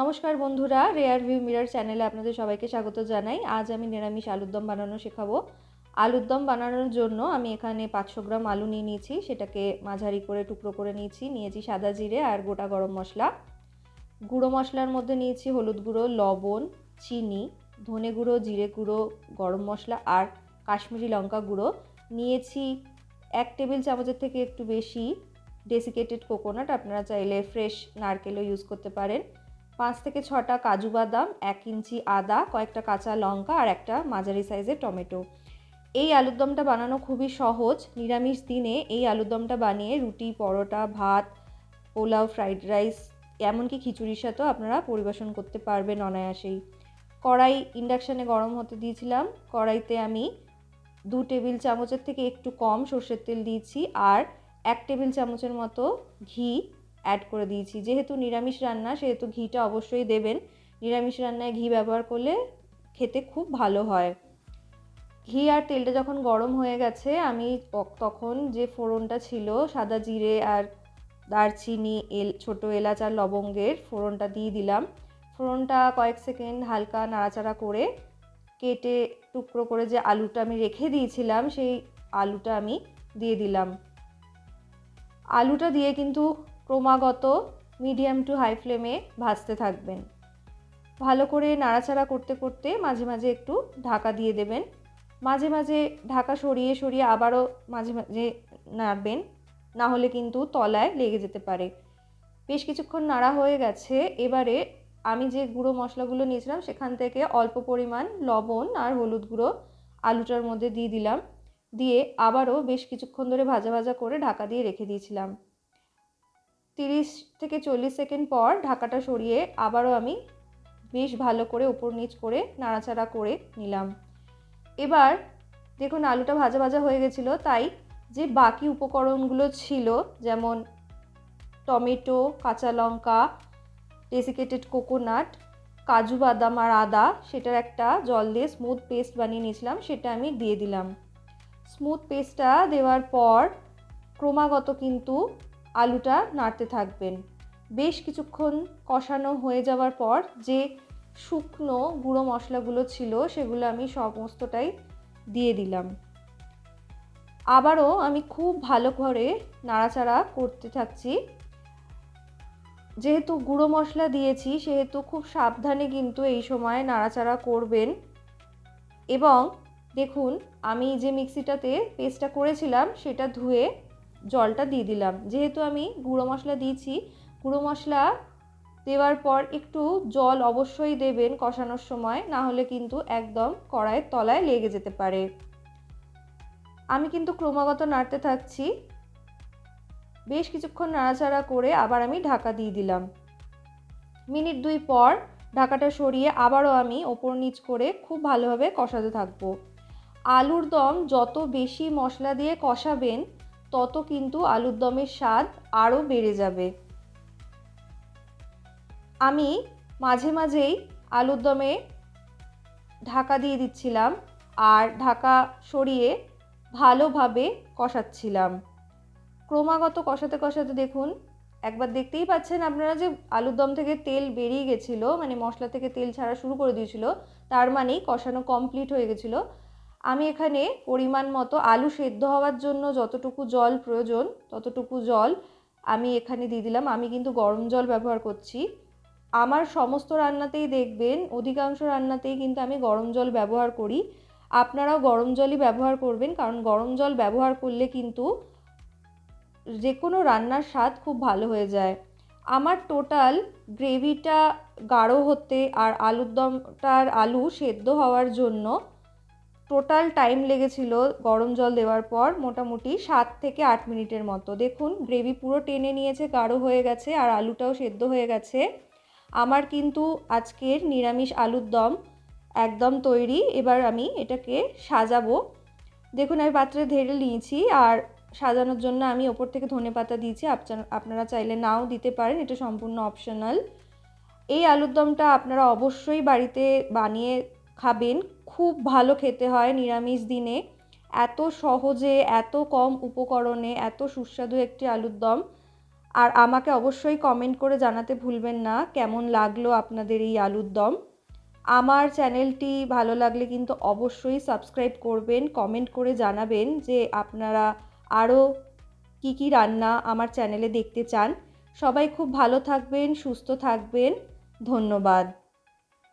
নমস্কার বন্ধুরা rare view mirror চ্যানেলে আপনাদের সবাইকে স্বাগত জানাই। আজ আমি নিরামিষ আলুর দম বানানো শেখাবো। আলুর দম বানানোর জন্য আমি এখানে পাঁচশো গ্রাম আলু নিয়ে নিয়েছি। সেটাকে মাঝারি করে টুকরো করে নিয়েছি। নিয়েছি সাদা জিরে আর গোটা গরম মশলা। গুঁড়ো মশলার মধ্যে নিয়েছি হলুদ গুঁড়ো, লবণ, চিনি, ধনে গুঁড়ো, জিরে গুঁড়ো, গরম মশলা আর কাশ্মীরি লঙ্কা গুঁড়ো। নিয়েছি এক টেবিল চামচের থেকে একটু বেশি ডেসিকেটেড কোকোনাট আপনারা চাইলে ফ্রেশ নারকেলও ইউজ করতে পারেন। পাঁচ থেকে ছটা কাজু বাদাম, এক ইঞ্চি আদা, কয়েকটা কাঁচা লঙ্কা আর একটা মাঝারি সাইজের টমেটো। এই আলুর দমটা বানানো খুবই সহজ। নিরামিষ দিনে এই আলুর দমটা বানিয়ে রুটি, পরোটা, ভাত, পোলাও, ফ্রাইড রাইস, এমনকি খিচুড়ির সাথেও আপনারা পরিবেশন করতে পারবেন অনায়াসেই। কড়াই ইন্ডাকশানে গরম হতে দিয়েছিলাম। কড়াইতে আমি দু টেবিল চামচের থেকে একটু কম সর্ষের তেল দিয়েছি আর এক টেবিল চামচের মতো ঘি অ্যাড করে দিয়েছি। যেহেতু নিরামিষ রান্না, সেহেতু ঘিটা অবশ্যই দেবেন। নিরামিষ রান্নায় ঘি ব্যবহার করলে খেতে খুব ভালো হয়। ঘি আর তেলটা যখন গরম হয়ে গেছে, আমি তখন যে ফোড়নটা ছিল, সাদা জিরে আর দারচিনি, এল, ছোটো এলাচ আর লবঙ্গের ফোড়নটা দিয়ে দিলাম। ফোড়নটা কয়েক সেকেন্ড হালকা নাড়াচাড়া করে কেটে টুকরো করে যে আলুটা আমি রেখে দিয়েছিলাম, সেই আলুটা আমি দিয়ে দিলাম। আলুটা দিয়ে কিন্তু ক্রমাগত মিডিয়াম টু হাই ফ্লেমে ভাজতে থাকবেন। ভালো করে নাড়াচাড়া করতে করতে মাঝে মাঝে একটু ঢাকা দিয়ে দেবেন। মাঝে মাঝে ঢাকা সরিয়ে সরিয়ে আবারও মাঝে মাঝে নাড়বেন, না হলে কিন্তু তলায় লেগে যেতে পারে। বেশ কিছুক্ষণ নাড়া হয়ে গেছে, এবারে আমি যে গুঁড়ো মশলাগুলো নিয়েছিলাম সেখান থেকে অল্প পরিমাণ লবণ আর হলুদ গুঁড়ো আলুটার মধ্যে দিয়ে দিলাম। দিয়ে আবারও বেশ কিছুক্ষণ ধরে ভাজা ভাজা করে ঢাকা দিয়ে রেখে দিয়েছিলাম। তিরিশ থেকে চল্লিশ সেকেন্ড পর ঢাকাটা সরিয়ে আবারও আমি বেশ ভালো করে উপর নিচ করে নাড়াচাড়া করে নিলাম। এবার দেখুন আলুটা ভাজা ভাজা হয়ে গেছিল, তাই যে বাকি উপকরণগুলো ছিল, যেমন টমেটো, কাঁচা লঙ্কা ডেসিকেটেড কোকোনাট কাজু বাদাম আর আদা, সেটার একটা জল দিয়ে স্মুথ পেস্ট বানিয়ে নিয়েছিলাম, সেটা আমি দিয়ে দিলাম। স্মুথ পেস্টটা দেওয়ার পর ক্রমাগত কিন্তু আলুটা নাড়তে থাকবেন। বেশ কিছুক্ষণ কষানো হয়ে যাওয়ার পর যে শুকনো গুঁড়ো মশলাগুলো ছিল সেগুলো আমি সমস্তটাই দিয়ে দিলাম। আবারও আমি খুব ভালো করে নাড়াচাড়া করতে থাকছি। যেহেতু গুঁড়ো মশলা দিয়েছি, সেহেতু খুব সাবধানে কিন্তু এই সময় নাড়াচাড়া করবেন। এবং দেখুন, আমি যে মিক্সিটাতে পেস্টটা করেছিলাম, সেটা ধুয়ে জলটা দিয়ে দিলাম। যেহেতু আমি গুঁড়ো মশলা দিয়েছি, গুঁড়ো মশলা দেওয়ার পর একটু জল অবশ্যই দেবেন কষানোর সময়, না হলে কিন্তু একদম কড়াইয়ের তলায় লেগে যেতে পারে। আমি কিন্তু ক্রমাগত নাড়তে থাকছি। বেশ কিছুক্ষণ নাড়াচাড়া করে আবার আমি ঢাকা দিয়ে দিলাম। মিনিট দুই পর ঢাকাটা সরিয়ে আবারও আমি ওপর নিচ করে খুব ভালোভাবে কষাতে থাকব। আলুর দম যত বেশি মশলা দিয়ে কষাবেন তত কিন্তু আলুর দমের স্বাদ আরও বেড়ে যাবে। আমি মাঝে মাঝেই আলুর দমে ঢাকা দিয়ে দিচ্ছিলাম আর ঢাকা সরিয়ে ভালোভাবে কষাচ্ছিলাম। ক্রমাগত কষাতে কষাতে দেখুন, একবার দেখতেই পাচ্ছেন আপনারা যে আলুর দম থেকে তেল বেরিয়ে গেছিল মানে মশলা থেকে তেল ছাড়া শুরু করে দিয়েছিল, তার মানেই কষানো কমপ্লিট হয়ে গেছিল। আমি এখানে পরিমাণ মতো আলু সেদ্ধ হওয়ার জন্য যতটুকু জল প্রয়োজন, ততটুকু জল আমি এখানে দিয়ে দিলাম। আমি কিন্তু গরম জল ব্যবহার করছি। আমার সমস্ত রান্নাতেই দেখবেন, অধিকাংশ রান্নাতেই কিন্তু আমি গরম জল ব্যবহার করি। আপনারাও গরম জলই ব্যবহার করবেন, কারণ গরম জল ব্যবহার করলে কিন্তু যে কোনো রান্নার স্বাদ খুব ভালো হয়ে যায়। আমার টোটাল গ্রেভিটা গাঢ় হতে আর আলুর দমটার আলু সেদ্ধ হওয়ার জন্য টোটাল টাইম লেগেছিল গরম জল দেওয়ার পর মোটামুটি সাত থেকে আট মিনিটের মতো। দেখুন গ্রেভি পুরো টেনে নিয়েছে, গাঢ় হয়ে গেছে আর আলুটাও সেদ্ধ হয়ে গেছে। আমার কিন্তু আজকের নিরামিষ আলুর দম একদম তৈরি। এবার আমি এটাকে সাজাবো। দেখুন, আমি পাত্রে ধেড়ে নিয়েছি আর সাজানোর জন্য আমি ওপর থেকে ধনে পাতা দিয়েছি। আপনারা চাইলে নাও দিতে পারেন, এটা সম্পূর্ণ অপশনাল এই আলুর দমটা আপনারা অবশ্যই বাড়িতে বানিয়ে খাবেন। খুব ভালো খেতে হয় নিরামিষ দিনে। এত সহজে, এত কম উপকরণে, এত সুস্বাদু একটি আলুর দম। আর আমাকে অবশ্যই কমেন্ট করে জানাতে ভুলবেন না কেমন লাগল আপনাদের এই আলুর দম। আমার চ্যানেলটি ভালো লাগলে কিন্তু অবশ্যই সাবস্ক্রাইব করবেন কমেন্ট করে জানাবেন যে আপনারা আরও কি কি রান্না আমার চ্যানেলে দেখতে চান। সবাই খুব ভালো থাকবেন, সুস্থ থাকবেন। ধন্যবাদ।